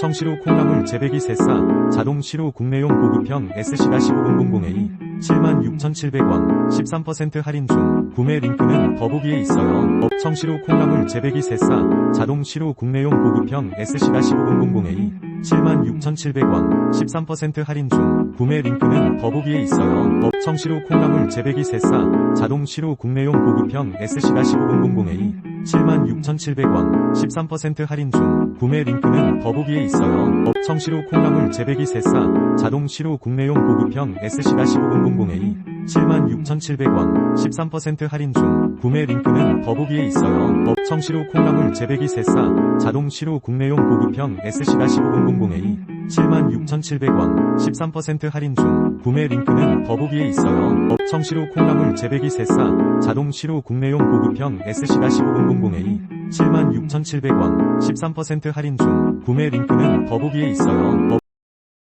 청시로 콩나물 재배기 새싸 자동 시로 국내용 고급형 SC가 15000A 76,700원 13% 할인 중 구매 링크는 더보기에 있어요. 업 청시로 콩나물 재배기 새싸 자동 시로 국내용 고급형 SC가 15000A 76,700원 13% 할인 중 구매 링크는 더보기에 있어요. 업 청시로 콩나물 재배기 새싸 자동 시로 국내용 고급형 SC가 15000A 76,700원 13% 할인 중 구매 링크는 더보기에 있어요. 업 청시로 콩나물 재배기 새싸 자동 시로 국내용 고급형 SC가 15000A 76,700원 13% 할인 중 구매 링크는 더보기에 있어요. 업 청시로 콩나물 재배기 새싸 자동 시로 국내용 고급형 SC가 15000A 76,700원 13% 할인 중 구매 링크는 더보기에 있어요. 업 청시로 콩나물 재배기 새싸 자동 시로 국내용 고급형 SC가 15000A 76,700원 13% 할인 중 구매 링크는 더보기에 있어요. 업